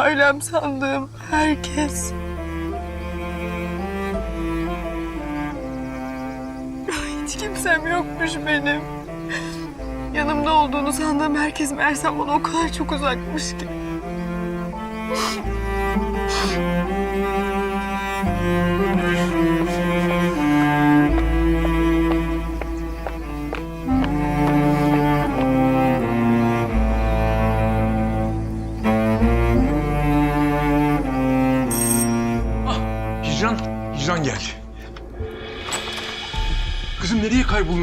ailem sandığım herkes. Hiç kimsem yokmuş benim. Yanımda olduğunu sandığım herkes meğersem bana o kadar çok uzakmış ki.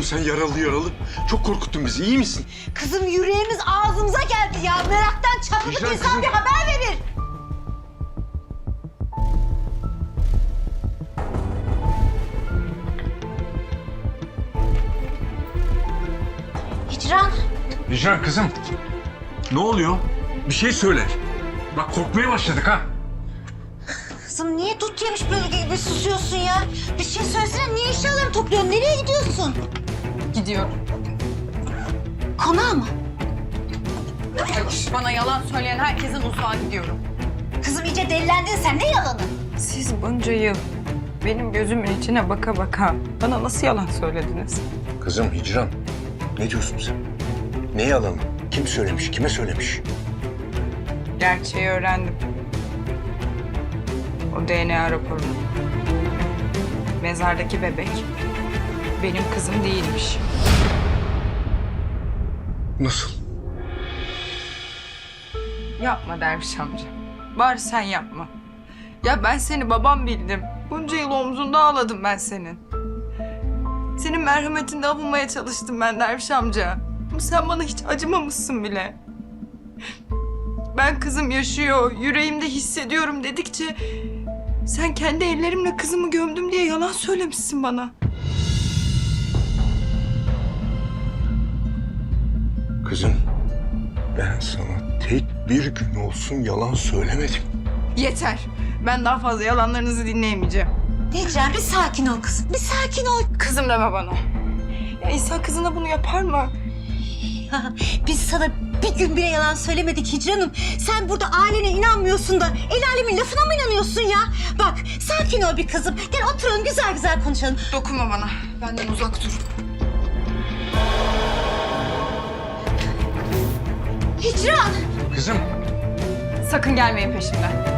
Sen yaralı yaralı? Çok korkuttun bizi, iyi misin? Kızım yüreğimiz ağzımıza geldi ya. Meraktan çatladık insan kızım. bir haber verir. Hicran. Hicran kızım. Ne oluyor? Bir şey söyle. Bak korkmaya başladık ha. Kızım niye tut yemiş böyle gibi susuyorsun ya? Bir şey söylesene niye eşyalarını topluyorsun? Nereye gidiyorsun? Gidiyorum. Konağa mı? Hayır, bana yalan söyleyen herkesin uzağa gidiyorum. Kızım iyice delilendin sen. Ne yalanı? Siz bunca yıl benim gözümün içine baka baka bana nasıl yalan söylediniz? Kızım Hicran, ne diyorsun sen? Ne yalanı? Kim söylemiş, kime söylemiş? Gerçeği öğrendim. O DNA raporu. Mezardaki bebek benim kızım değilmiş. Nasıl? Yapma Derviş amca. Bari sen yapma. Ya ben seni babam bildim. Bunca yıl omzunda ağladım ben senin. Senin merhametinde avunmaya çalıştım ben Derviş amca. Ama sen bana hiç acımamışsın bile. Ben kızım yaşıyor, yüreğimde hissediyorum dedikçe... ...sen kendi ellerimle kızımı gömdüm diye yalan söylemişsin bana. Kızım, ben sana tek bir gün olsun yalan söylemedim. Yeter. Ben daha fazla yalanlarınızı dinleyemeyeceğim. Hicran bir sakin ol kızım. Bir sakin ol. Kızım deme bana. Ya insan kızına bunu yapar mı? Biz sana bir gün bile yalan söylemedik Hicran'ım. Sen burada ailene inanmıyorsun da el alemin lafına mı inanıyorsun ya? Bak sakin ol bir kızım. Gel oturalım güzel güzel konuşalım. Dokunma bana. Benden uzak dur. Hicran! Kızım, Sakın gelmeyin peşimden.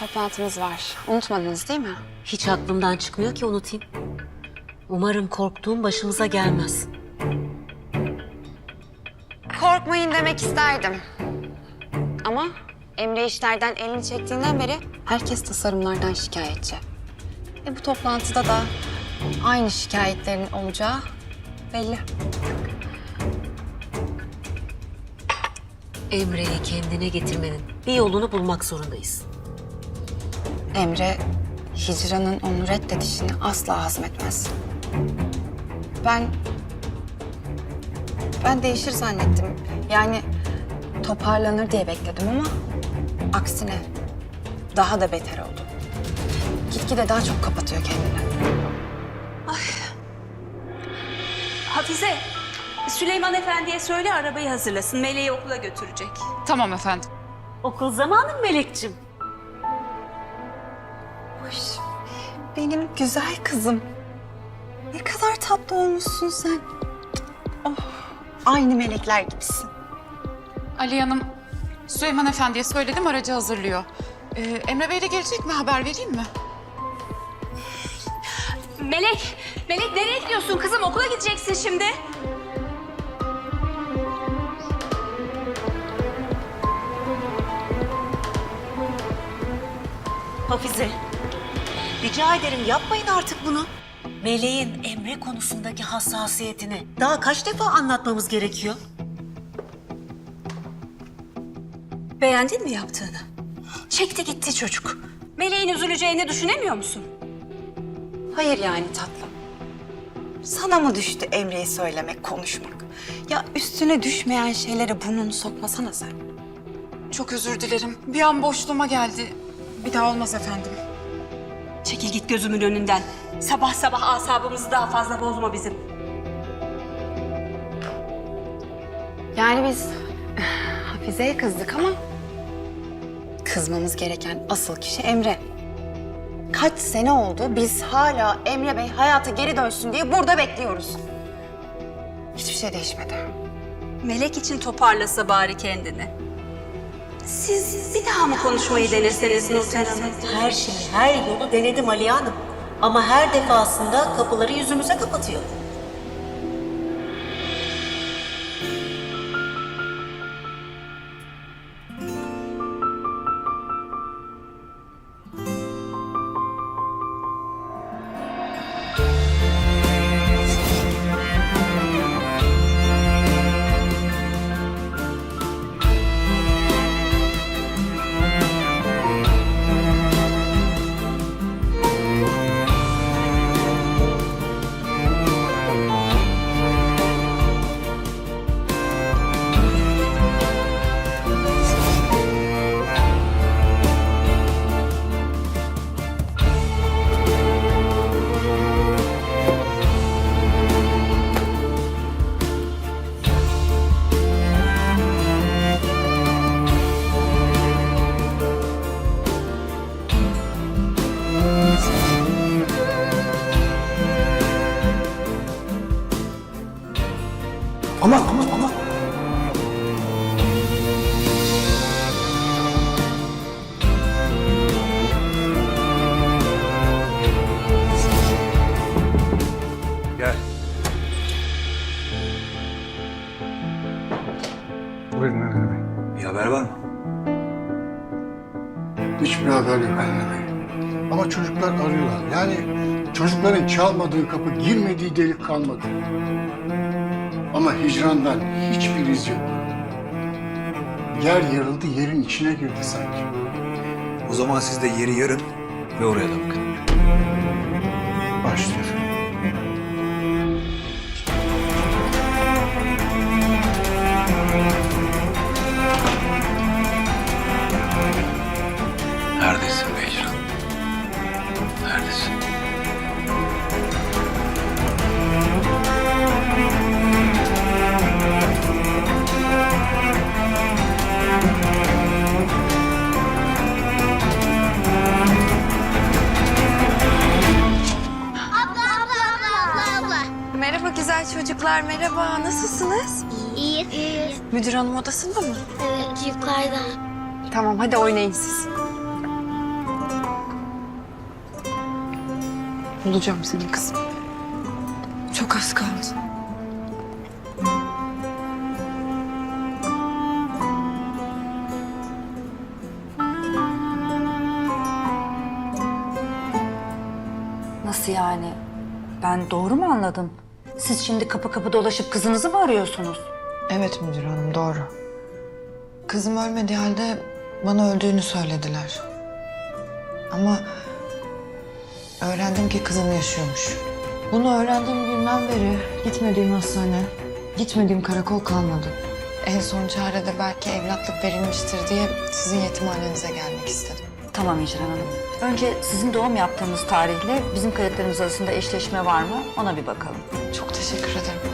Toplantımız var. Unutmadınız değil mi? Hiç aklımdan çıkmıyor ki unutayım. Umarım korktuğum başımıza gelmez. Korkmayın demek isterdim. Ama Emre işlerden elini çektiğinden beri herkes tasarımlardan şikayetçi. E bu toplantıda da aynı şikayetlerin olacağı belli. Emre'yi kendine getirmenin bir yolunu bulmak zorundayız. Emre Hicran'ın onu reddedişini asla hazmetmez. Ben... Ben değişir zannettim. Yani toparlanır diye bekledim ama... Aksine daha da beter oldu. Gitgide daha çok kapatıyor kendini. Hafize, Süleyman Efendi'ye söyle arabayı hazırlasın. Meleği okula götürecek. Tamam efendim. Okul zamanı mı Melek'ciğim? Benim güzel kızım. Ne kadar tatlı olmuşsun sen. Oh, aynı melekler gibisin. Ali Hanım, Süleyman Efendi'ye söyledim aracı hazırlıyor. Ee, Emre Bey de gelecek mi? Haber vereyim mi? Melek, Melek nereye gidiyorsun kızım? Okula gideceksin şimdi. Hafize, rica ederim yapmayın artık bunu. Meleğin Emre konusundaki hassasiyetini daha kaç defa anlatmamız gerekiyor? Beğendin mi yaptığını? Çekti gitti çocuk. Meleğin üzüleceğini düşünemiyor musun? Hayır yani tatlım. Sana mı düştü Emre'yi söylemek, konuşmak? Ya üstüne düşmeyen şeylere burnunu sokmasana sen. Çok özür dilerim. Bir an boşluğuma geldi. Bir daha olmaz efendim. Çekil git gözümün önünden. Sabah sabah asabımızı daha fazla bozma bizim. Yani biz Hafize'ye kızdık ama kızmamız gereken asıl kişi Emre. Kaç sene oldu biz hala Emre Bey hayata geri dönsün diye burada bekliyoruz. Hiçbir şey değişmedi. Melek için toparlasa bari kendini. Siz bir daha mı konuşmayı deneseniz Nurten Hanım? Her şeyi, her yolu denedim Aliye Hanım. Ama her defasında kapıları yüzümüze kapatıyor. Çalmadığı kapı, girmediği delik kalmadı. Ama hicrandan hiçbir iz yok. Yer yarıldı, yerin içine girdi sanki. O zaman siz de yeri yarın ve oraya da bakın. Müdür hanım odasında mı? Evet yukarıda. Tamam, hadi oynayın siz. Bulacağım seni kızım. Çok az kaldı. Nasıl yani? Ben doğru mu anladım? Siz şimdi kapı kapı dolaşıp kızınızı mı arıyorsunuz? Evet müdür hanım doğru. Kızım ölmediği halde bana öldüğünü söylediler. Ama öğrendim ki kızım yaşıyormuş. Bunu öğrendiğim günden beri gitmediğim hastane, gitmediğim karakol kalmadı. En son çarede belki evlatlık verilmiştir diye sizin yetimhanenize gelmek istedim. Tamam İcran Hanım. Önce sizin doğum yaptığınız tarihle bizim kayıtlarımız arasında eşleşme var mı? Ona bir bakalım. Çok teşekkür ederim.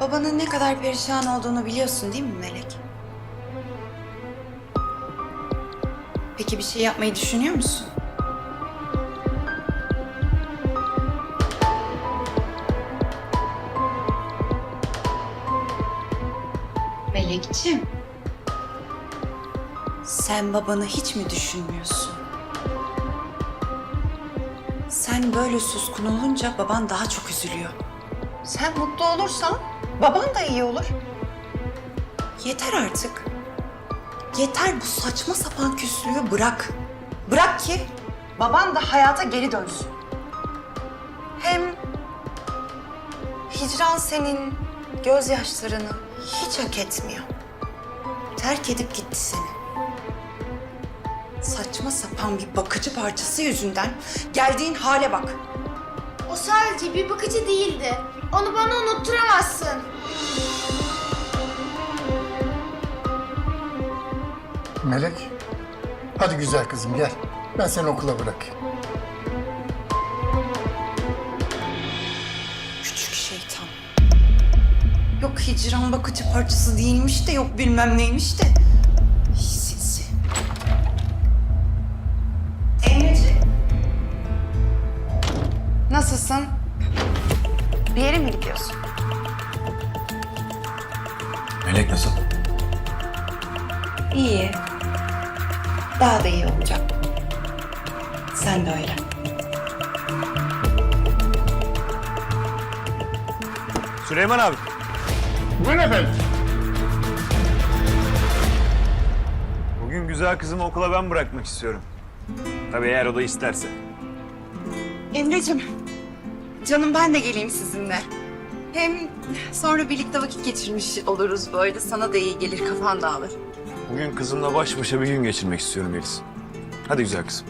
Babanın ne kadar perişan olduğunu biliyorsun değil mi Melek? Peki bir şey yapmayı düşünüyor musun? Melekciğim. Sen babanı hiç mi düşünmüyorsun? Sen böyle suskun olunca baban daha çok üzülüyor. Sen mutlu olursan baban da iyi olur. Yeter artık. Yeter bu saçma sapan küslüğü bırak. Bırak ki baban da hayata geri dönsün. Hem hicran senin gözyaşlarını hiç hak etmiyor. Terk edip gitti seni. Saçma sapan bir bakıcı parçası yüzünden geldiğin hale bak. O sadece bir bakıcı değildi. Onu bana unutturamazsın. Melek, hadi güzel kızım gel. Ben seni okula bırakayım. Küçük şeytan. Yok hicran bakıcı parçası değilmiş de yok bilmem neymiş de. Yere mi gidiyorsun? Melek nasıl? İyi. Daha da iyi olacak. Sen de öyle. Süleyman abi. Buyurun efendim. Bugün güzel kızımı okula ben bırakmak istiyorum. Tabii eğer o da isterse. Emre'cim, canım ben de geleyim sizinle. Hem sonra birlikte vakit geçirmiş oluruz böyle. Sana da iyi gelir, kafan dağılır. Bugün kızımla baş başa bir gün geçirmek istiyorum Melis. Hadi güzel kızım.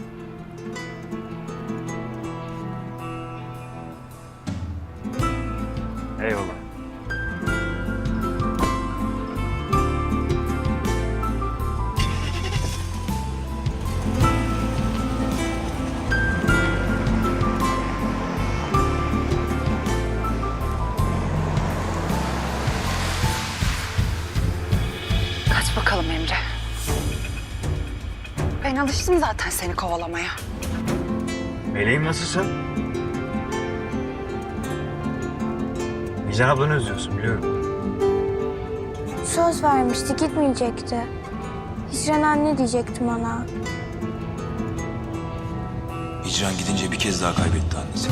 Eyvallah. Alıştım zaten seni kovalamaya. Meleğim nasılsın? Nican ablanı özlüyorsun biliyorum. Söz vermişti gitmeyecekti. Hicran anne diyecektim ona. Hicran gidince bir kez daha kaybetti annesi.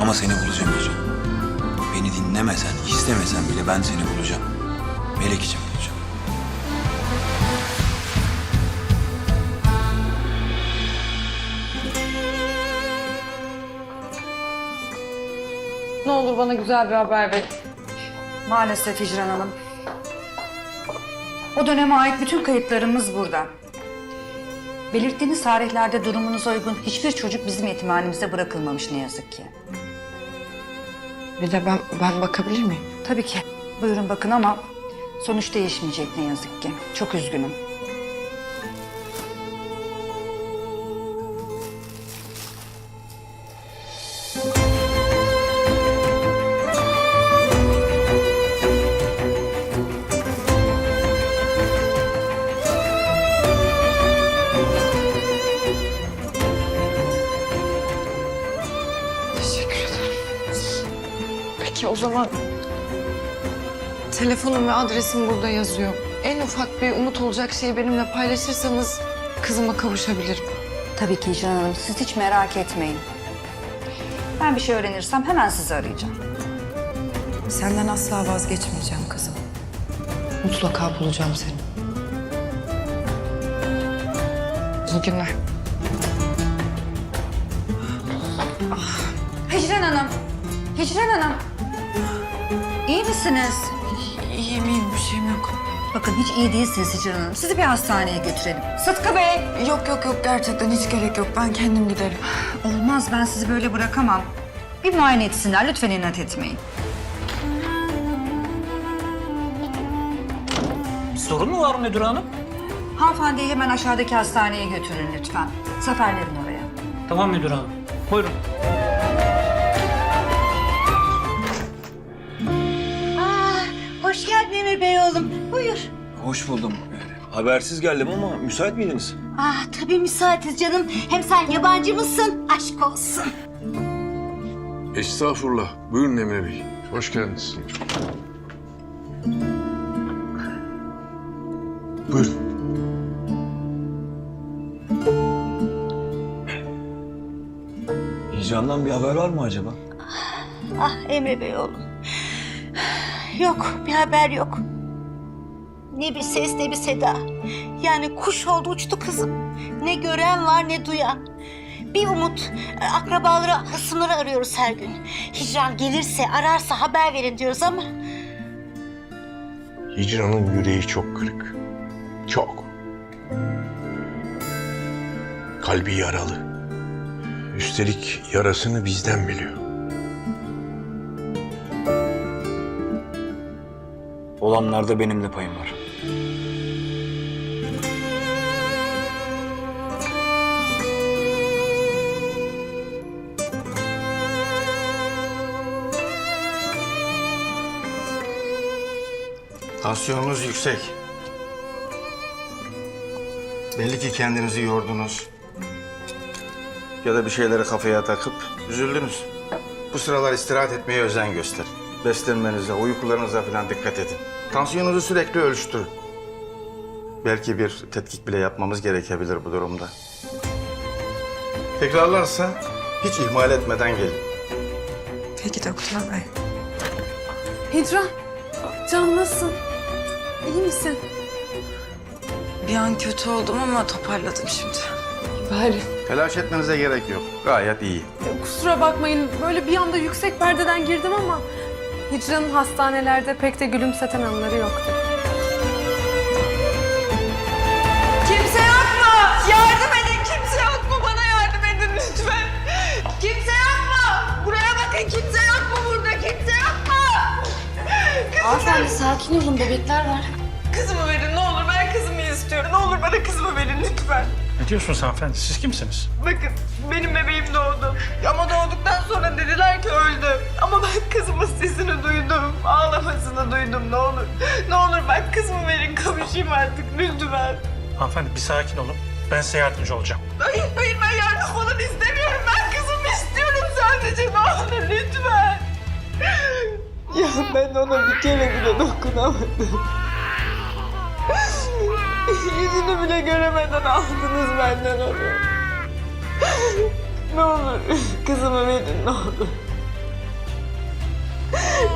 Ama seni bulacağım Hicran. Beni dinlemesen, istemesen bile ben seni bulacağım. Melek için bulacağım. Ne olur bana güzel bir haber ver. Maalesef Hicran Hanım. O döneme ait bütün kayıtlarımız burada. Belirttiğiniz tarihlerde durumunuza uygun hiçbir çocuk bizim yetimhanemize bırakılmamış ne yazık ki. Bir de ben, ben bakabilir miyim? Tabii ki. Buyurun bakın ama sonuç değişmeyecek ne yazık ki. Çok üzgünüm. Peki o zaman telefonum ve adresim burada yazıyor. En ufak bir umut olacak şeyi benimle paylaşırsanız kızıma kavuşabilirim. Tabii ki Hicran Hanım. Siz hiç merak etmeyin. Ben bir şey öğrenirsem hemen sizi arayacağım. Senden asla vazgeçmeyeceğim kızım. Mutlaka bulacağım seni. İyi günler. Hicran Hanım. Hicran Hanım. İyi misiniz? İyiyim iyiyim bir şeyim yok. Bakın hiç iyi değilsiniz Hicran Hanım. Sizi bir hastaneye götürelim. Sıtkı Bey! Yok yok yok gerçekten hiç gerek yok. Ben kendim giderim. Olmaz ben sizi böyle bırakamam. Bir muayene etsinler lütfen inat etmeyin. Sorun mu var müdür hanım? Hanımefendiyi hemen aşağıdaki hastaneye götürün lütfen. Seferlerin oraya. Tamam müdür hanım. Buyurun. Emir Bey oğlum. Buyur. Hoş buldum. Habersiz geldim ama müsait miydiniz? Ah tabii müsaitiz canım. Hem sen yabancı mısın? Aşk olsun. Estağfurullah. Buyurun Emre Bey. Hoş geldiniz. Buyurun. Hicran'dan bir haber var mı acaba? Ah Emre Bey oğlum. Yok bir haber yok. Ne bir ses ne bir seda. Yani kuş oldu uçtu kızım. Ne gören var ne duyan. Bir umut e, akrabaları, hısımları arıyoruz her gün. Hicran gelirse, ararsa haber verin diyoruz ama... Hicran'ın yüreği çok kırık. Çok. Kalbi yaralı. Üstelik yarasını bizden biliyor. Olanlarda benim de payım var. Tansiyonunuz yüksek. Belli ki kendinizi yordunuz. Ya da bir şeyleri kafaya takıp üzüldünüz. Bu sıralar istirahat etmeye özen gösterin. Beslenmenize, uykularınıza falan dikkat edin. Tansiyonunuzu sürekli ölçtürün. Belki bir tetkik bile yapmamız gerekebilir bu durumda. Tekrarlarsa hiç ihmal etmeden gelin. Peki doktor bey. Hicran, can nasılsın? İyi misin? Bir an kötü oldum ama toparladım şimdi. Bari. Telaş etmenize gerek yok. Gayet iyi. Kusura bakmayın böyle bir anda yüksek perdeden girdim ama... Hicran'ın hastanelerde pek de gülümseten anları yoktu. Kimse yok mu? Yardım edin kimse yok mu? Bana yardım edin lütfen. Kimse yok mu? Buraya bakın kimse yok mu burada? Kimse yok mu? Hanımefendi sakin olun bebekler var. Kızımı verin ne olur ben kızımı istiyorum. Ne olur bana kızımı verin lütfen. Ne diyorsunuz hanımefendi? Siz kimsiniz? Bakın benim bebeğim doğdu. Ağlamasını duydum ne olur. Ne olur ben kızımı verin kavuşayım artık lütfen. Hanımefendi bir sakin olun. Ben size yardımcı olacağım. Hayır hayır ben yardım falan istemiyorum. Ben kızımı istiyorum sadece ne olur lütfen. Ya ben ona bir kere bile dokunamadım. Yüzünü bile göremeden aldınız benden onu. Ne olur kızımı verin ne olur.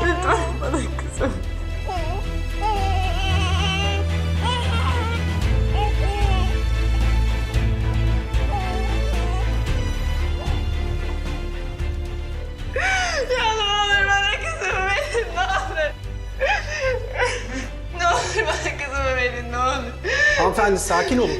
Lütfen bana kızımı. Ya ne olur bana kızımı verin ne olur. Ne kızımı verin ne olur. Hanımefendi sakin olun.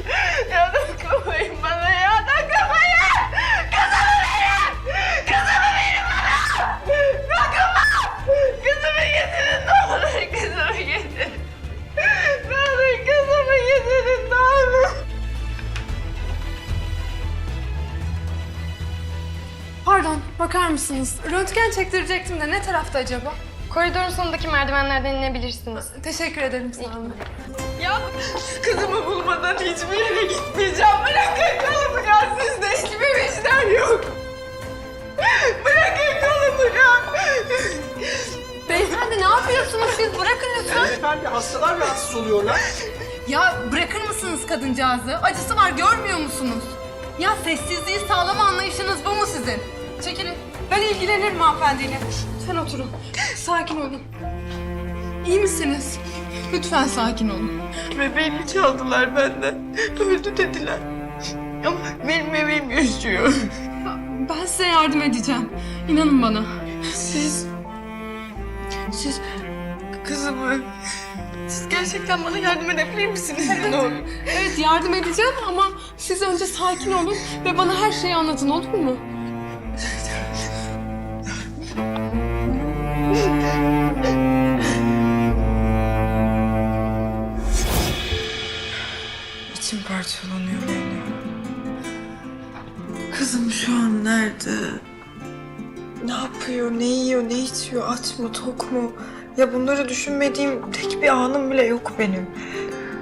Mısınız? Röntgen çektirecektim de ne tarafta acaba? Koridorun sonundaki merdivenlerden inebilirsiniz. Teşekkür ederim sağ olun. Ya kızımı bulmadan hiçbir yere gitmeyeceğim. Bırakın kolumu ya sizde hiçbir vicdan yok. Bırakın kolumu ya. Beyefendi ne yapıyorsunuz siz? Bırakın lütfen. Efendi hastalar rahatsız oluyorlar. Ya bırakır mısınız kadıncağızı? Acısı var görmüyor musunuz? Ya sessizliği sağlama anlayışınız bu mu sizin? Çekilin. Ben ilgilenirim hanımefendiyle. Lütfen oturun. Sakin olun. İyi misiniz? Lütfen sakin olun. Bebeğimi çaldılar benden. Öldü dediler. Ama benim bebeğim yaşıyor. Ben size yardım edeceğim. İnanın bana. Siz... Siz kızımı Siz gerçekten bana yardım edebilir misiniz? Ne olur. Evet yardım edeceğim ama siz önce sakin olun ve bana her şeyi anlatın olur mu? İçim parçalanıyor Leyla. Kızım şu an nerede? Ne yapıyor, ne yiyor, ne içiyor, aç mı, tok mu? Ya bunları düşünmediğim tek bir anım bile yok benim.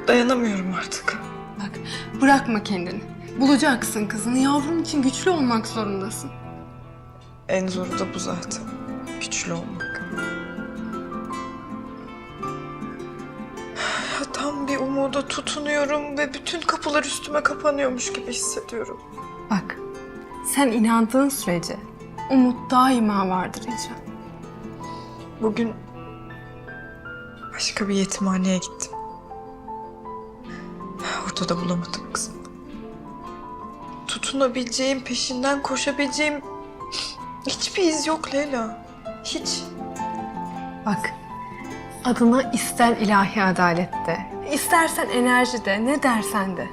Dayanamıyorum artık. Bak bırakma kendini. Bulacaksın kızını. Yavrum için güçlü olmak zorundasın. En zoru da bu zaten. Güçlü olmak. Bir umuda tutunuyorum ve bütün kapılar üstüme kapanıyormuş gibi hissediyorum. Bak sen inandığın sürece umut daima vardır Hicran. Bugün başka bir yetimhaneye gittim. Orada da bulamadım kızım. Tutunabileceğim, peşinden koşabileceğim hiçbir iz yok Leyla. Hiç. Bak adına ister ilahi adalette, istersen enerjide, ne dersen de.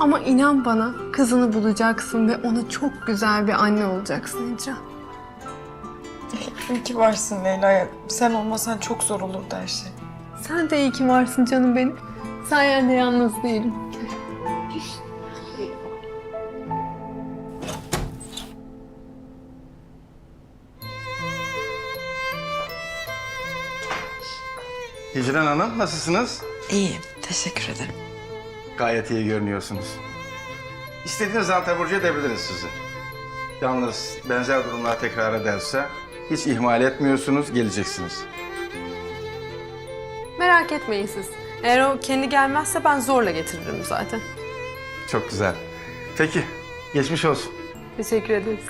Ama inan bana kızını bulacaksın ve ona çok güzel bir anne olacaksın Hicran. İyi ki varsın Leyla. Sen olmasan çok zor olurdu her şey. Sen de iyi ki varsın canım benim. Sayende yalnız değilim. Hicran Hanım nasılsınız? İyiyim. Teşekkür ederim. Gayet iyi görünüyorsunuz. İstediğiniz an taburcu edebiliriz sizi. Yalnız benzer durumlar tekrar ederse hiç ihmal etmiyorsunuz, geleceksiniz. Merak etmeyin siz. Eğer o kendi gelmezse ben zorla getiririm zaten. Çok güzel. Peki, geçmiş olsun. Teşekkür ederiz.